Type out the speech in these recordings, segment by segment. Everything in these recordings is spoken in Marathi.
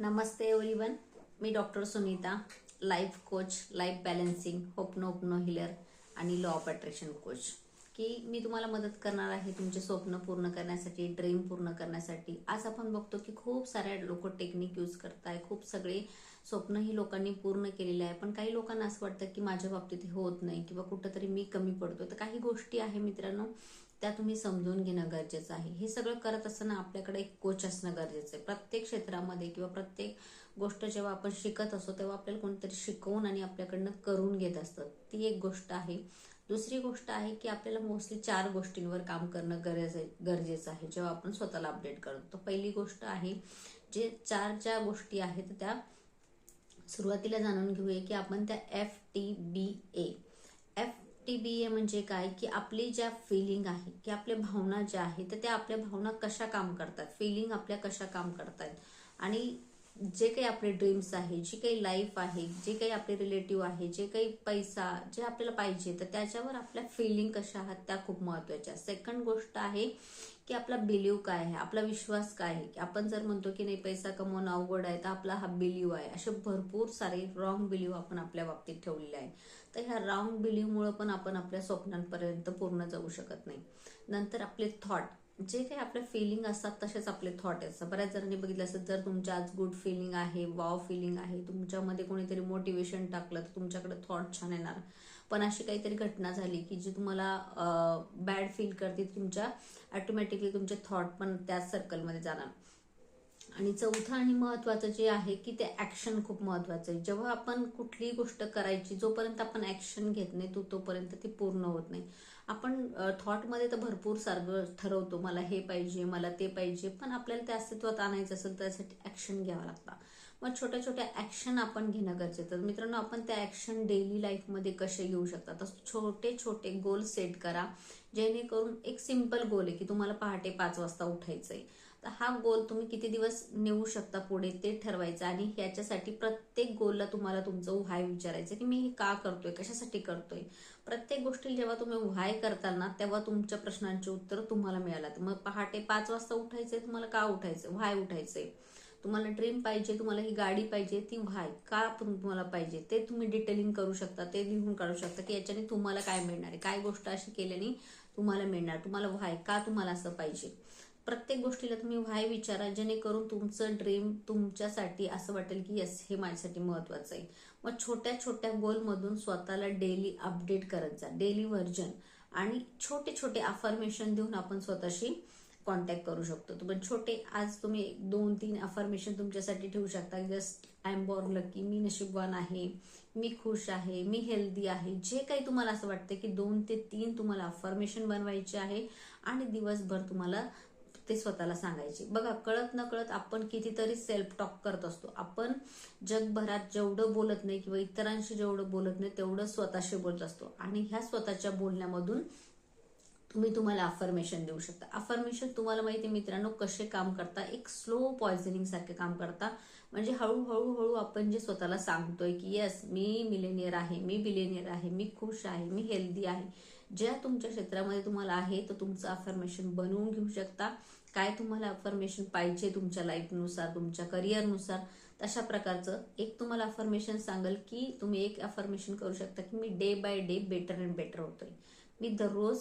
नमस्ते एवरीवन मी doctor Sunita life coach life balancing ho'oponopono healer आणि लॉ ऑफ अट्रॅक्शन कोच की मी तुम्हाला मदत करणार आहे तुमचे स्वप्न पूर्ण करण्यासाठी ड्रीम पूर्ण करण्यासाठी. आज आपण बघतो की खूप साऱ्या लोक टेक्निक यूज करताय. खूप सगळे स्वप्न ही लोकांनी पूर्ण केलेले आहे. पण काही लोकांना असं वाटतं की माझ्या बाबतीत हे होत नाही किंवा कुठंतरी मी कमी पडतो तर काही गोष्टी आहे मित्रांनो त्या तुम्ही समजून घेणं गरजेचं आहे. हे सगळं करत असताना आपल्याकडे एक कोच असणं गरजेचं आहे. प्रत्येक क्षेत्रामध्ये किंवा प्रत्येक गोष्ट जेव्हा आपण शिकत असतो तेव्हा आपल्याला कोणतरी शिकवून आणि आपल्याकडनं करून घेत असतं. ती एक गोष्ट आहे. दुसरी गोष्ट आहे की आपल्याला मोस्टली चार गोष्टींवर काम करणं गरज गरजेचं आहे जेव्हा आपण स्वतःला अपडेट करतो तर पहिली गोष्ट आहे जे चार ज्या गोष्टी आहेत त्या सुरुवातीला जाणून घेऊया की आपण त्या F T B A F T B A म्हणजे काय? की आपली ज्या फिलिंग आहे की आपल्या भावना ज्या आहेत तर त्या आपल्या भावना कशा काम करतात? फिलिंग आपल्या कशा काम करतात? आणि जे काही आपले ड्रीम्स आहे जी काही लाईफ आहे जे काही आपले रिलेटिव्ह आहे जे काही पैसा जे आपल्याला पाहिजे तर त्याच्यावर आपल्या फिलिंग कशा आहात त्या खूप महत्त्वाच्या सेकंड गोष्ट आहे की आपला बिलीव काय आहे आपला विश्वास काय आहे? की आपण जर म्हणतो की नाही पैसा कमवणं अवघड आहे तर आपला हा बिलीव आहे. असे भरपूर सारे रॉंग बिलीव आपण आपल्या बाबतीत ठेवलेले आहे तर ह्या रॉंग बिलीवमुळे पण आपण आपल्या स्वप्नांपर्यंत पूर्ण जाऊ शकत नाही. नंतर आपले थॉट जे काही आपले फिलिंग असतात तसेच आपले थॉट असतात बऱ्याच जणांनी बघितलं असतं जर तुमच्या आज गुड फिलिंग आहे वाव फिलिंग आहे तुमच्यामध्ये कोणीतरी मोटिवेशन टाकलं तर तुमच्याकडे थॉट छान येणार. पण अशी काहीतरी घटना झाली की जी तुम्हाला बॅड फील करते तुमच्या ऑटोमॅटिकली तुमचे थॉट पण त्याच सर्कलमध्ये जाणार. आणि चौथं आणि महत्वाचं जे आहे की ते ऍक्शन खूप महत्वाचं आहे. जेव्हा आपण कुठलीही गोष्ट करायची जोपर्यंत आपण ऍक्शन घेत नाही तो तोपर्यंत ती पूर्ण होत नाही. आपण थॉटमध्ये तर भरपूर सारखं ठरवतो मला हे पाहिजे मला ते पाहिजे पण आपल्याला ते अस्तित्वात आणायचं असेल त्यासाठी ऍक्शन घ्यावं लागतं. मग छोट्या छोट्या ऍक्शन आपण घेणं गरजेचं तर मित्रांनो आपण त्या ऍक्शन डेली लाईफमध्ये कसे घेऊ शकता? तर छोटे छोटे गोल सेट करा जेणेकरून एक सिंपल गोल आहे की तुम्हाला पहाटे पाच वाजता उठायचं आहे हा गोल तुम्ही किती दिवस नेऊ शकता पुढे ते ठरवायचं आणि ह्याच्यासाठी प्रत्येक गोलला तुम्हाला तुमचं व्हाय विचारायचं की मी हे का करतोय कशासाठी करतोय? प्रत्येक गोष्टी जेव्हा तुम्ही व्हाय करताल ना तेव्हा तुमच्या प्रश्नांचे उत्तर तुम्हाला मिळालं. मग पहाटे पाच वाजता उठायचंय तुम्हाला का उठायचं? व्हाय उठायचंय. तुम्हाला ड्रीम पाहिजे तुम्हाला ही गाडी पाहिजे ती व्हाय का तुम्हाला पाहिजे? ते तुम्ही डिटेलिंग करू शकता ते लिहून काढू शकता की याच्याने तुम्हाला काय मिळणार आहे? काय गोष्ट अशी केल्याने तुम्हाला मिळणार? तुम्हाला व्हाय का तुम्हाला असं पाहिजे? प्रत्येक गोष्टीला तुम्ही व्हाय विचारा जेणेकरून तुमचं ड्रीम तुमच्यासाठी असं वाटेल की यस हे माझ्यासाठी महत्वाचं आहे. मग छोट्या छोट्या गोलमधून स्वतःला डेली अपडेट करत जा डेली व्हर्जन आणि छोटे छोटे अफर्मेशन देऊन आपण स्वतःशी कॉन्टॅक्ट करू शकतो. पण छोटे आज तुम्ही दोन तीन अफर्मेशन तुमच्यासाठी ठेवू शकता. Just I am born lucky मी नशीबवान आहे. मी खुश आहे. मी हेल्दी आहे. जे काही तुम्हाला असं वाटतं की दोन ते तीन तुम्हाला अफर्मेशन बनवायचे आहे आणि दिवसभर तुम्हाला ते स्वतःला सांगायचे. बघा कळत न कळत आपण कितीतरी सेल्फ टॉक करत असतो. आपण जगभरात जेवढं बोलत नाही किंवा इतरांशी जेवढं बोलत नाही तेवढं स्वतःशी बोलत असतो. आणि ह्या स्वतःच्या बोलण्यामधून तुम्ही तुम्हाला अफर्मेशन देऊ शकता. अफर्मेशन तुम्हाला माहिती मित्रांनो कसे काम करता? एक स्लो पॉयझनिंग सारखे काम करता. म्हणजे हळूहळू हळू आपण जे स्वतःला सांगतोय की येस मी मिलेनियर आहे मी बिलेनियर आहे मी खुश आहे मी हेल्दी आहे. ज्या तुमच्या क्षेत्रामध्ये तुम्हाला आहे तर तुमचं अफर्मेशन बनवून घेऊ शकता. काय तुम्हाला अफर्मेशन पाहिजे तुमच्या लाईफनुसार तुमच्या करिअरनुसार तशा प्रकारचं. एक तुम्हाला अफर्मेशन सांगेल की तुम्ही एक अफर्मेशन करू शकता की मी day by day better and better होतोय. मी दररोज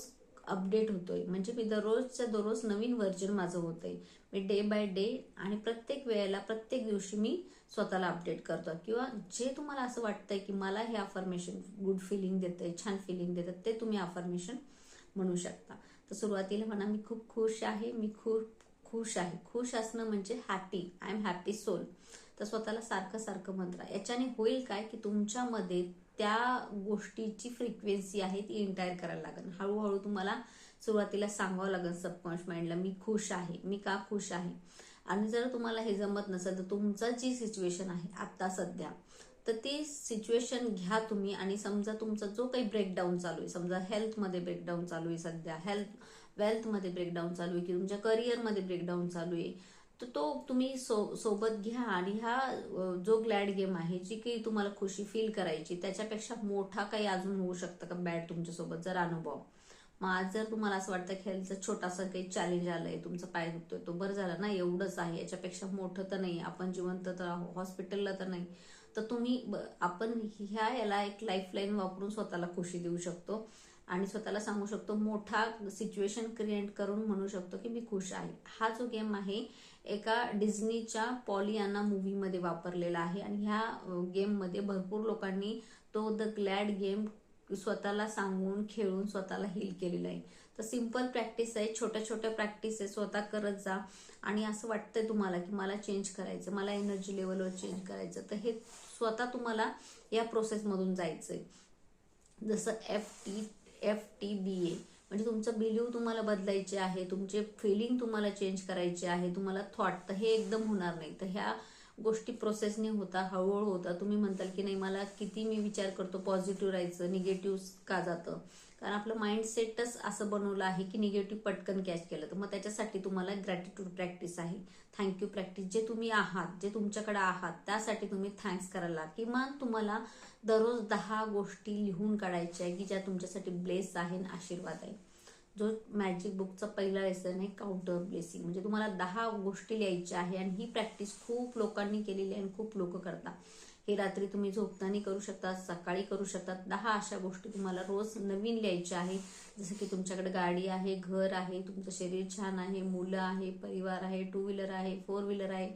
अपडेट होतोय. म्हणजे मी दररोजच्या दररोज नवीन व्हर्जन माझं होतंय. मी डे बाय डे आणि प्रत्येक वेळेला प्रत्येक दिवशी मी स्वतःला अपडेट करतो किंवा जे तुम्हाला असं वाटतंय की मला हे अफर्मेशन गुड फिलिंग देतंय छान फिलिंग देतं ते तुम्ही अफर्मेशन म्हणू शकता. तर सुरुवातीला म्हणा मी खूप खुश आहे. मी खूप खुश आहे. खुश असणं म्हणजे happy I am happy soul तर स्वतःला सारखं सारखं मंत्र याच्याने होईल काय की तुमच्यामध्ये त्या गोष्टीची फ्रिक्वेन्सी आहे ती एंटायर करायला लागेल. हळूहळू तुम्हाला सुरुवातीला सांगावं लागेल सबकॉन्श माइंडला मी खुश आहे मी का खुश आहे? आणि जर तुम्हाला हे जमत नसेल तर तुमचं जी सिच्युएशन आहे आत्ता सध्या तर ती सिच्युएशन घ्या तुम्ही आणि समजा तुमचा जो काही ब्रेकडाऊन चालू आहे समजा हेल्थमध्ये ब्रेकडाऊन चालू आहे सध्या हेल्थ वेल्थमध्ये ब्रेकडाऊन चालू आहे की तुमच्या करिअरमध्ये ब्रेकडाऊन चालू आहे तर तो तुम्ही सो सोबत घ्या आणि हा जो ग्लॅड गेम आहे जी काही तुम्हाला खुशी फील करायची त्याच्यापेक्षा मोठा काही अजून होऊ शकतं का बॅड तुमच्यासोबत जर अनुभव? मग आज जर तुम्हाला असं वाटतं खेळचं छोटासा काही चॅलेंज आलंय तुमचा पाय दुखतोय तो बरं झाला ना एवढंच आहे याच्यापेक्षा मोठं तर नाही आपण जिवंत तर हॉस्पिटलला तर नाही. तर तुम्ही ब- आपण ह्या याला एक लाईफ लाईन वापरून स्वतःला खुशी देऊ शकतो. आणि स्वतःला सांगू शकतो मोठा सिच्युएशन क्रिएट करून म्हणू शकतो की मी खुश आहे. हा जो गेम आहे एका डिझनीच्या पॉलियाना मूवीमध्ये वापरलेला आहे आणि ह्या गेममध्ये भरपूर लोकांनी तो द ग्लॅड गेम स्वतःला सांगून खेळून स्वतःला हील केलेलं आहे. तर सिंपल प्रॅक्टिस आहे छोट्या छोट्या प्रॅक्टिस आहे स्वतः करत जा. आणि असं वाटतंय तुम्हाला की मला चेंज करायचं मला एनर्जी लेवलवर चेंज करायचं. तर हे स्वतः तुम्हाला या प्रोसेसमधून जायचं आहे जसं F T F T B A म्हणजे तुमचं बिलीव तुम्हाला बदलायचे आहे तुमचे फिलिंग तुम्हाला चेंज करायचे आहे तुम्हाला थॉट तर हे एकदम होणार नाही. तर ह्या गोष्टी प्रोसेसने होता हळूहळू होता. तुम्ही म्हणताल की नाही मला किती मी विचार करतो पॉझिटिव्ह राहायचं निगेटिव्ह का जातं? कारण आपलं माइंडसेटच असं बनवलं आहे की निगेटिव्ह पटकन कॅच केलं. तर मग त्याच्यासाठी तुम्हाला ग्रॅटिट्यूड प्रॅक्टिस आहे. थँक्यू प्रॅक्टिस जे तुम्ही आहात जे तुमच्याकडे आहात त्यासाठी तुम्ही थँक्स करायला. किमान तुम्हाला दररोज दहा गोष्टी लिहून काढायच्या आहे की ज्या तुमच्यासाठी ब्लेस आहे आणि आशीर्वाद आहे जो मॅजिक बुकचा पहिला लेसन आहे काउंटर ब्लेसिंग म्हणजे तुम्हाला दहा गोष्टी लिहायच्या आहे आणि ही प्रॅक्टिस खूप लोकांनी केलेली आहे आणि खूप लोक करतात. हे रात्री तुम्ही झोपताना करू शकता सकाळी करू शकता दहा अशा गोष्टी तुम्हाला रोज नवीन लिहायच्या आहे जसं की तुमच्याकडे गाडी आहे घर आहे तुमचं शरीर छान आहे मुलं आहे परिवार आहे टू व्हीलर आहे फोर व्हीलर आहे.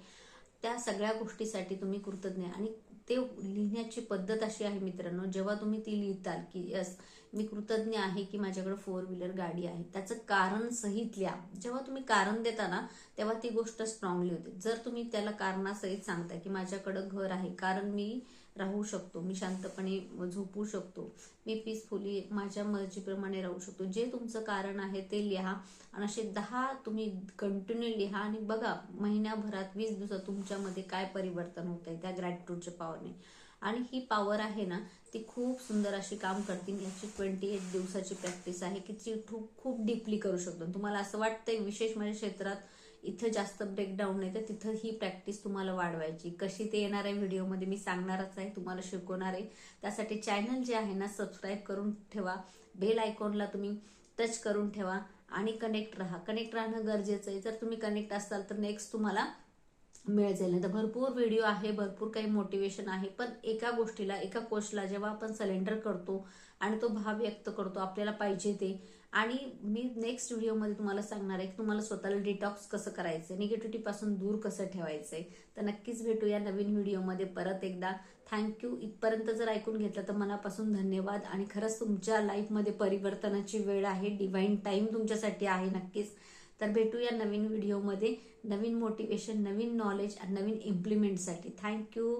त्या सगळ्या गोष्टीसाठी तुम्ही कृतज्ञ. आणि ते लिहिण्याची पद्धत अशी आहे मित्रांनो जेव्हा तुम्ही ती लिहिताल की यस मी कृतज्ञ आहे की माझ्याकडे फोर व्हीलर गाडी आहे. त्याचं कारण सहित लिहा. जेव्हा तुम्ही कारण देता ना तेव्हा ती गोष्ट स्ट्रॉंगली होते. जर तुम्ही त्याला कारणासहित सांगताय की माझ्याकडं घर आहे कारण मी राहू शकतो. मी शांतपणे झोपू शकतो. मी पीसफुली माझ्या मर्जीप्रमाणे राहू शकतो. जे तुमचं कारण आहे ते लिहा आणि असे दहा तुम्ही कंटिन्यू लिहा आणि बघा महिन्याभरात वीस दिवसात तुमच्यामध्ये काय परिवर्तन होत आहे त्या ग्रॅटिट्यूडच्या पॉवरने. आणि ही पॉवर आहे ना ती खूप सुंदर अशी काम करते. याची ट्वेंटी एट दिवसाची प्रॅक्टिस आहे की ती खूप खूप डीपली करू शकतो. तुम्हाला असं वाटतंय विशेष माझ्या क्षेत्रात इथं जास्त ब्रेकडाऊन नाही तर तिथं ही प्रॅक्टिस तुम्हाला वाढवायची. कशी ते येणार आहे व्हिडिओमध्ये मी सांगणारच आहे तुम्हाला शिकवणार आहे. त्यासाठी चॅनल जे आहे ना सबस्क्राईब करून ठेवा. बेल आयकॉनला तुम्ही टच करून ठेवा आणि कनेक्ट राहा. कनेक्ट राहणं गरजेचं आहे. जर तुम्ही कनेक्ट असाल तर नेक्स्ट तुम्हाला मिळत जाईल नाही तर भरपूर व्हिडिओ आहे भरपूर काही मोटिवेशन आहे. पण एका गोष्टीला एका कोर्सला जेव्हा आपण सलेंडर करतो आणि तो भाव व्यक्त करतो आपल्याला पाहिजे ते. आणि मी नेक्स्ट व्हिडिओमध्ये तुम्हाला सांगणार आहे की तुम्हाला स्वतःला डिटॉक्स कसं करायचं निगेटिव्हिटी पासून दूर कसं ठेवायचंय. तर नक्कीच भेटू या नवीन व्हिडिओमध्ये परत एकदा. थँक्यू इथपर्यंत जर ऐकून घेतलं तर मनापासून धन्यवाद. आणि खरंच तुमच्या लाईफमध्ये परिवर्तनाची वेळ आहे. डिवाईन टाईम तुमच्यासाठी आहे नक्कीच. तर भेटूया नवीन व्हिडिओमध्ये नवीन मोटिवेशन नवीन नॉलेज आणि नवीन इम्प्लिमेंटसाठी थँक्यू